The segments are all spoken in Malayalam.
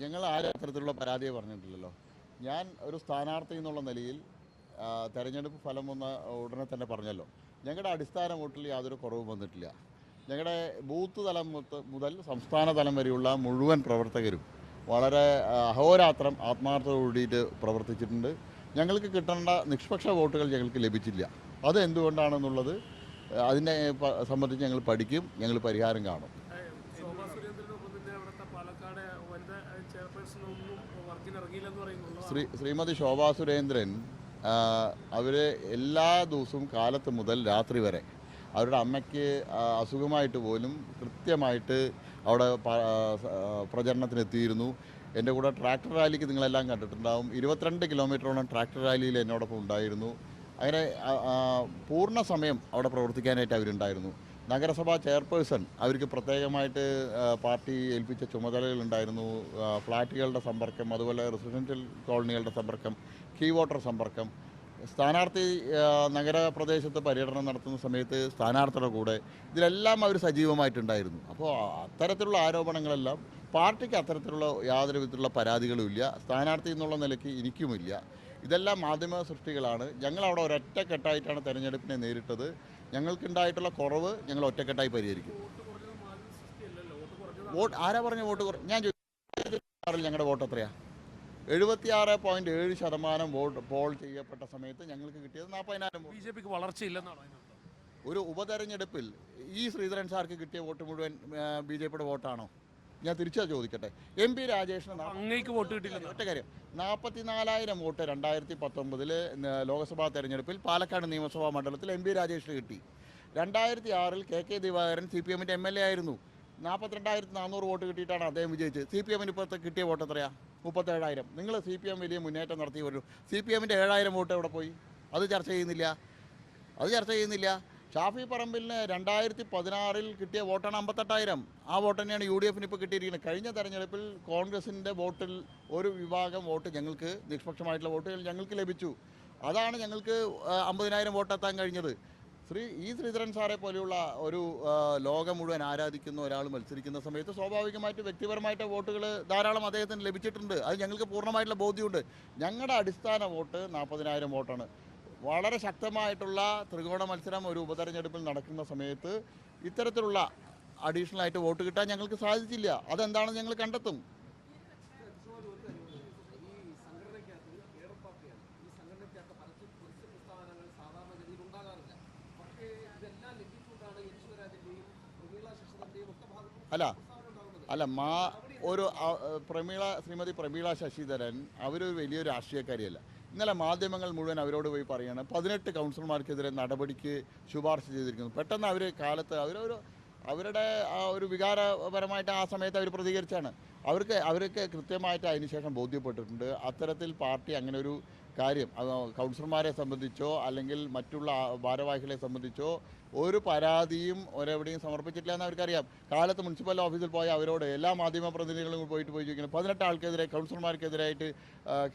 ഞങ്ങൾ ആരും അത്തരത്തിലുള്ള പരാതിയെ പറഞ്ഞിട്ടില്ലല്ലോ? ഞാൻ ഒരു സ്ഥാനാർത്ഥി എന്നുള്ള നിലയിൽ തെരഞ്ഞെടുപ്പ് ഫലം വന്ന ഉടനെ തന്നെ പറഞ്ഞല്ലോ. ഞങ്ങളുടെ അടിസ്ഥാന വോട്ടിൽ യാതൊരു കുറവും വന്നിട്ടില്ല. ഞങ്ങളുടെ ബൂത്ത് തലം മുതൽ സംസ്ഥാന തലം വരെയുള്ള മുഴുവൻ പ്രവർത്തകരും വളരെ അഹോരാത്രം ആത്മാർത്ഥതയോടുകൂടിയിട്ട് പ്രവർത്തിച്ചിട്ടുണ്ട്. ഞങ്ങൾക്ക് കിട്ടേണ്ട നിഷ്പക്ഷ വോട്ടുകൾ ഞങ്ങൾക്ക് ലഭിച്ചില്ല. അത് എന്തുകൊണ്ടാണെന്നുള്ളത് അതിനെ സംബന്ധിച്ച് ഞങ്ങൾ പഠിക്കും ഞങ്ങൾ പരിഹാരം കാണും ശോഭാ സുരേന്ദ്രനൊപ്പം തന്നെ അവിടുത്തെ ശ്രീ ശ്രീമതി ശോഭാ സുരേന്ദ്രൻ അവർ എല്ലാ ദിവസവും കാലത്ത് മുതൽ രാത്രി വരെ അവരുടെ അമ്മയ്ക്ക് അസുഖമായിട്ട് പോലും കൃത്യമായിട്ട് അവിടെ പ്രചരണത്തിനെത്തിയിരുന്നു. എന്റെ കൂടെ ട്രാക്ടർ റാലിക്ക് നിങ്ങളെല്ലാം കണ്ടിട്ടുണ്ടാവും. ഇരുപത്തിരണ്ട് കിലോമീറ്ററോളം ട്രാക്ടർ റാലിയിൽ എന്നോടൊപ്പം ഉണ്ടായിരുന്നു. അങ്ങനെ പൂർണ സമയം അവിടെ പ്രവർത്തിക്കാനായിട്ട് അവരുണ്ടായിരുന്നു. നഗരസഭാ ചെയർപേഴ്സൺ അവർക്ക് പ്രത്യേകമായിട്ട് പാർട്ടി ഏൽപ്പിച്ച ചുമതലകളുണ്ടായിരുന്നു. ഫ്ലാറ്റുകളുടെ സമ്പർക്കം അതുപോലെ റെസിഡൻഷ്യൽ കോളനികളുടെ സമ്പർക്കം കീ വോട്ടർ സമ്പർക്കം. സ്ഥാനാർത്ഥി നഗരപ്രദേശത്ത് പര്യടനം നടത്തുന്ന സമയത്ത് സ്ഥാനാർത്ഥിയുടെ കൂടെ ഇതിലെല്ലാം അവർ സജീവമായിട്ടുണ്ടായിരുന്നു. അപ്പോൾ അത്തരത്തിലുള്ള ആരോപണങ്ങളെല്ലാം പാർട്ടിക്ക് അത്തരത്തിലുള്ള യാതൊരു വിധത്തിലുള്ള പരാതികളും ഇല്ല സ്ഥാനാർത്ഥി എന്നുള്ള നിലയ്ക്ക് എനിക്കുമില്ല. ഇതെല്ലാം മാധ്യമ സൃഷ്ടികളാണ്. ഞങ്ങൾ അവിടെ ഒരൊറ്റക്കെട്ടായിട്ടാണ് തെരഞ്ഞെടുപ്പിനെ നേരിട്ടത്. ഞങ്ങൾക്കുണ്ടായിട്ടുള്ള കുറവ് ഞങ്ങൾ ഒറ്റക്കെട്ടായി പരിഹരിക്കും. വോട്ട് ആരാ പറഞ്ഞ വോട്ട് കുറ ഞാൻ ചോദിച്ചു ഞങ്ങളുടെ വോട്ട് എത്രയാ? എഴുപത്തിയാറ് പോയിന്റ് ഏഴ് ശതമാനം വോട്ട് പോൾ ചെയ്യപ്പെട്ട സമയത്ത് ഞങ്ങൾക്ക് കിട്ടിയത് നാൽപ്പതിനായിരം ബി ജെ പിക്ക് വളർച്ചയില്ലെന്നാണ് ഒരു ഉപതെരഞ്ഞെടുപ്പിൽ ഈ ശ്രീധരൻ സാർക്ക് കിട്ടിയ വോട്ട് മുഴുവൻ ബി ജെ പിയുടെ വോട്ടാണോ? ഞാൻ തിരിച്ചാ ചോദിക്കട്ടെ. എം പി രാജേഷിന് അങ്ങേക്ക് വോട്ട് കിട്ടില്ല ഒറ്റ കാര്യം. നാൽപ്പത്തിനാലായിരം വോട്ട് രണ്ടായിരത്തി പത്തൊമ്പതിൽ ലോക്സഭാ തെരഞ്ഞെടുപ്പിൽ പാലക്കാട് നിയമസഭാ മണ്ഡലത്തിൽ എം പി രാജേഷിന് കിട്ടി. രണ്ടായിരത്തി ആറിൽ K K Divakaran C P എമ്മിന്റെ എം എൽ എ ആയിരുന്നു. നാൽപ്പത്തിരണ്ടായിരത്തി നാനൂറ് വോട്ട് കിട്ടിയിട്ടാണ് അദ്ദേഹം വിജയിച്ചത്. സി പി എമ്മിന് ഇപ്പോഴത്തെ കിട്ടിയ വോട്ട് എത്രയാ? മുപ്പത്തേഴായിരം. നിങ്ങൾ സി പി എം വലിയ മുന്നേറ്റം നടത്തി വരും സി പി എമ്മിന്റെ ഏഴായിരം വോട്ട് എവിടെ പോയി? അത് ചർച്ച ചെയ്യുന്നില്ല. അത് ചർച്ച ചെയ്യുന്നില്ല. ഷാഫി പറമ്പിലിന് രണ്ടായിരത്തി പതിനാറിൽ കിട്ടിയ വോട്ടാണ് അമ്പത്തെട്ടായിരം. ആ വോട്ട് തന്നെയാണ് യു ഡി എഫിന് ഇപ്പോൾ കിട്ടിയിരിക്കുന്നത്. കഴിഞ്ഞ തെരഞ്ഞെടുപ്പിൽ കോൺഗ്രസിന്റെ വോട്ടിൽ ഒരു വിഭാഗം വോട്ട് ഞങ്ങൾക്ക് നിഷ്പക്ഷമായിട്ടുള്ള വോട്ടുകൾ ഞങ്ങൾക്ക് ലഭിച്ചു. അതാണ് ഞങ്ങൾക്ക് അമ്പതിനായിരം വോട്ട് എത്താൻ കഴിഞ്ഞത്. ശ്രീ ഈ ശ്രീധരൻ സാറെ പോലെയുള്ള ഒരു ലോകം മുഴുവൻ ആരാധിക്കുന്ന ഒരാൾ മത്സരിക്കുന്ന സമയത്ത് സ്വാഭാവികമായിട്ട് വ്യക്തിപരമായിട്ട് വോട്ടുകൾ ധാരാളം അദ്ദേഹത്തിന് ലഭിച്ചിട്ടുണ്ട്. അത് ഞങ്ങൾക്ക് പൂർണമായിട്ടുള്ള ബോധ്യമുണ്ട്. ഞങ്ങളുടെ അടിസ്ഥാന വോട്ട് നാൽപ്പതിനായിരം വോട്ടാണ്. വളരെ ശക്തമായിട്ടുള്ള ത്രികോണ മത്സരം ഒരു ഉപതെരഞ്ഞെടുപ്പിൽ നടക്കുന്ന സമയത്ത് ഇത്തരത്തിലുള്ള അഡീഷണൽ ആയിട്ട് വോട്ട് കിട്ടാൻ ഞങ്ങൾക്ക് സാധിച്ചില്ല. അതെന്താണെന്ന് ഞങ്ങൾ കണ്ടെത്തും. അല്ല അല്ല മാ ഒരു പ്രമീള ശ്രീമതി പ്രമീള ശശിധരൻ അവരൊരു വലിയൊരു രാഷ്ട്രീയക്കാരിയല്ല. ഇന്നലെ മാധ്യമങ്ങൾ മുഴുവൻ അവരോട് പോയി പറയുകയാണ് പതിനെട്ട് കൗൺസിലർമാർക്കെതിരെ നടപടിക്ക് ശുപാർശ ചെയ്തിരിക്കുന്നു. പെട്ടെന്ന് അവർ കാലത്ത് അവരൊരു അവരുടെ ആ ഒരു വികാരപരമായിട്ട് ആ സമയത്ത് അവർ പ്രതികരിച്ചാണ്. അവർക്ക് അവർക്ക് കൃത്യമായിട്ട് അതിനുശേഷം ബോധ്യപ്പെട്ടിട്ടുണ്ട്. അത്തരത്തിൽ പാർട്ടി അങ്ങനെ ഒരു കാര്യം അത് കൗൺസിലർമാരെ സംബന്ധിച്ചോ അല്ലെങ്കിൽ മറ്റുള്ള ഭാരവാഹികളെ സംബന്ധിച്ചോ ഒരു പരാതിയും ഒരെവിടെയും സമർപ്പിച്ചിട്ടില്ല എന്ന് അവർക്കറിയാം. കാലത്ത് മുനിസിപ്പൽ ഓഫീസിൽ പോയ അവരോട് എല്ലാ മാധ്യമ പ്രതിനിധികളും പോയിട്ട് പോയി ചോദിക്കുന്നത് പതിനെട്ട് ആൾക്കെതിരെ കൗൺസിലർമാർക്കെതിരായിട്ട്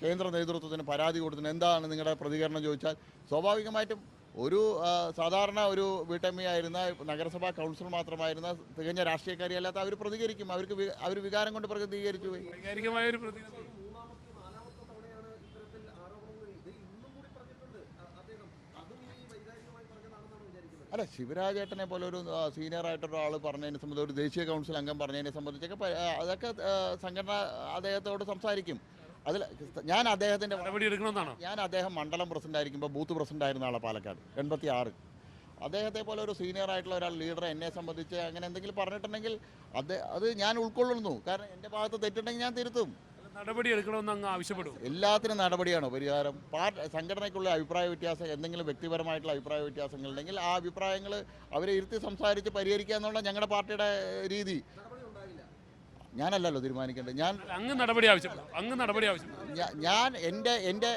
കേന്ദ്ര നേതൃത്വത്തിന് പരാതി കൊടുത്തിന് എന്താണ് നിങ്ങളുടെ പ്രതികരണം ചോദിച്ചാൽ സ്വാഭാവികമായിട്ടും ഒരു സാധാരണ ഒരു വീട്ടമ്മയായിരുന്ന നഗരസഭാ കൗൺസിലർ മാത്രമായിരുന്ന തികഞ്ഞ രാഷ്ട്രീയക്കാരി അല്ലാത്ത അവർ പ്രതികരിക്കും. അവർക്ക് അവർ വികാരം കൊണ്ട് പ്രതികരിച്ചു പോയി വൈകാരികമായ ഒരു പ്രതികരണം അല്ല ശിവരാജേട്ടനെ പോലെ ഒരു ആൾ പറഞ്ഞതിനെ സംബന്ധിച്ച് ഒരു ദേശീയ കൗൺസിൽ അംഗം പറഞ്ഞതിനെ സംബന്ധിച്ചൊക്കെ അതൊക്കെ സംഘടന അദ്ദേഹത്തോട് സംസാരിക്കും. അതിൽ ഞാൻ അദ്ദേഹത്തിന്റെ നടപടി എടുക്കണമെന്നാണ്? ഞാൻ അദ്ദേഹം മണ്ഡലം പ്രസിഡന്റ് ആയിരിക്കുമ്പോൾ ബൂത്ത് പ്രസിഡന്റ് ആയിരുന്ന ആളെ പാലക്കാട് എൺപത്തി ആറ് അദ്ദേഹത്തെ പോലെ ഒരു സീനിയർ ആയിട്ടുള്ള ഒരാൾ ലീഡർ എന്നെ സംബന്ധിച്ച് അങ്ങനെ എന്തെങ്കിലും പറഞ്ഞിട്ടുണ്ടെങ്കിൽ അത് അത് ഞാൻ ഉൾക്കൊള്ളുന്നു. കാരണം എന്റെ ഭാഗത്ത് തെറ്റുണ്ടെങ്കിൽ ഞാൻ തിരുത്തും. നടപടി എടുക്കണമെന്ന് അങ്ങ് ആവശ്യപ്പെടും. എല്ലാത്തിനും നടപടിയാണ്? പരിഹാരം പാർട്ടി സംഘടനയ്ക്കുള്ള അഭിപ്രായ വ്യത്യാസം എന്തെങ്കിലും വ്യക്തിപരമായിട്ടുള്ള അഭിപ്രായ വ്യത്യാസങ്ങൾ ഉണ്ടെങ്കിൽ ആ അഭിപ്രായങ്ങൾ അവരെ ഇരുത്തി സംസാരിച്ച് പരിഹരിക്കുക എന്നുള്ള ഞങ്ങളുടെ പാർട്ടിയുടെ രീതി. ഞാനല്ലല്ലോ തീരുമാനിക്കേണ്ടത്. ഞാൻ അങ്ങ് നടപടി ആവശ്യപ്പെടും അങ്ങ് നടപടി ആവശ്യപ്പെടും ഞാൻ എന്റെ എന്റെ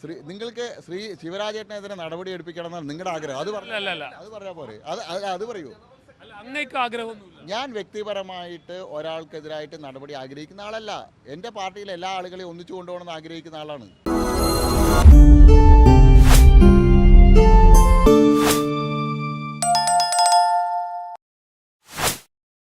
ശ്രീ നിങ്ങൾക്ക് ശ്രീ ശിവരാജേട്ടനെതിരെ നടപടി എടുപ്പിക്കണം എന്നാണ് നിങ്ങളുടെ ആഗ്രഹം. അത് അല്ല അത് പറഞ്ഞാൽ പോരെ. അത് അത് പറയൂ. അങ്ങേക്ക് ഞാൻ വ്യക്തിപരമായിട്ട് ഒരാൾക്കെതിരായിട്ട് നടപടി ആഗ്രഹിക്കുന്ന ആളല്ല. എന്റെ പാർട്ടിയിലെ എല്ലാ ആളുകളെയും ഒന്നിച്ചു കൊണ്ടുപോകണമെന്ന് ആഗ്രഹിക്കുന്ന ആളാണ്.